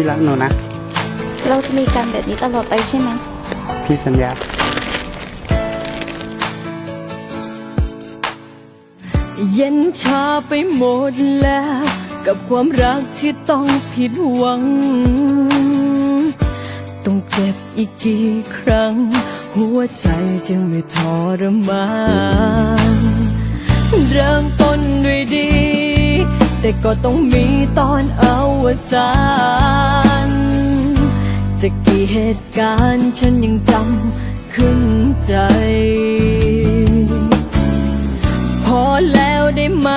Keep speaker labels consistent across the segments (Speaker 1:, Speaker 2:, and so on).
Speaker 1: พี่รักหนูนะ
Speaker 2: เราจะมีกันแบบนี้ตลอดไปใช่ไหม
Speaker 1: พี่สัญญา
Speaker 3: เย็นชาไปหมดแล้ว กับความรักที่ต้องผิดหวัง ต้องเจ็บอีกกี่ครั้ง หัวใจจึงไม่ทรมานเริ่มต้นด้วยดี แต่ก็ต้องมีตอนอวสานจะกี่เหตุการณ์ฉันยังจำขึ้นใจ พอแล้วได้ไหม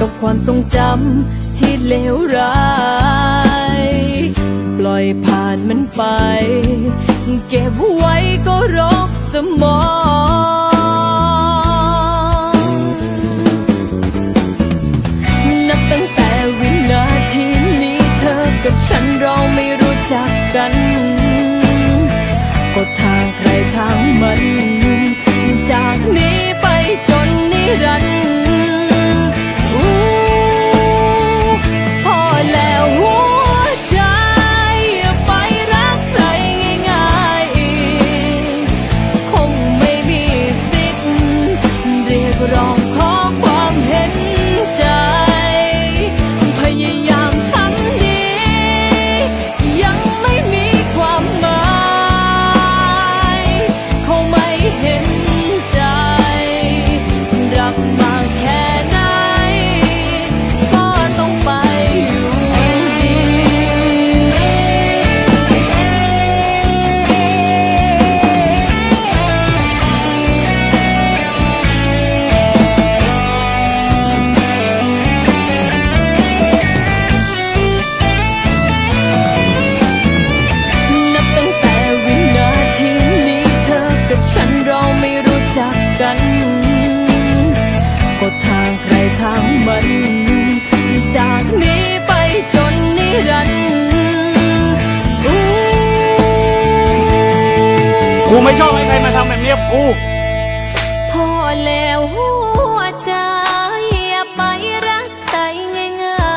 Speaker 3: กับความทรงจำที่เลวร้าย ปล่อยผ่านมันไป เก็บไว้ก็รกสมอง กกันก็ทางใครทางมัน จากนี้ไปจนนิรันดร์อู้พอแล้วหัวใจไปรักใครง่ายอีกคงไม่มีสิทธิ์เรียกร้องขอ พอแล้วหัวใจอย่าไปรักใครง่า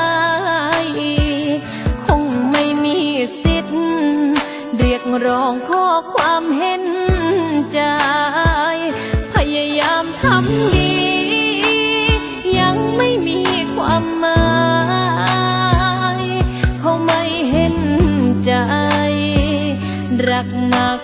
Speaker 3: ยๆ คงไม่มีสิทธิ์ เรียกร้องขอความเห็นใจ พยายามทำดียังไม่มีความหมายเขาไม่เห็นใจ รักมาก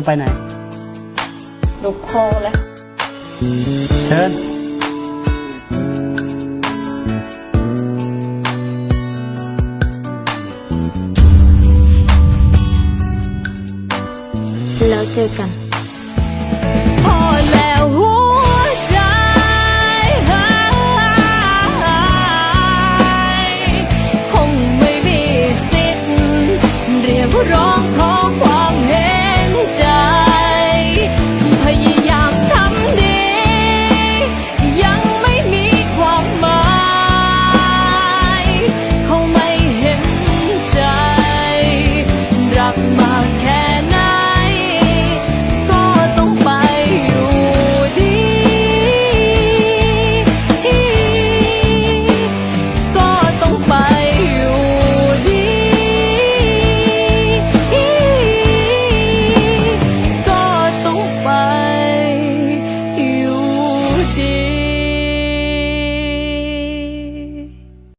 Speaker 1: จะไปไหน
Speaker 2: หนูพอแล้ว
Speaker 1: เชิญ
Speaker 2: แล้วเจอกัน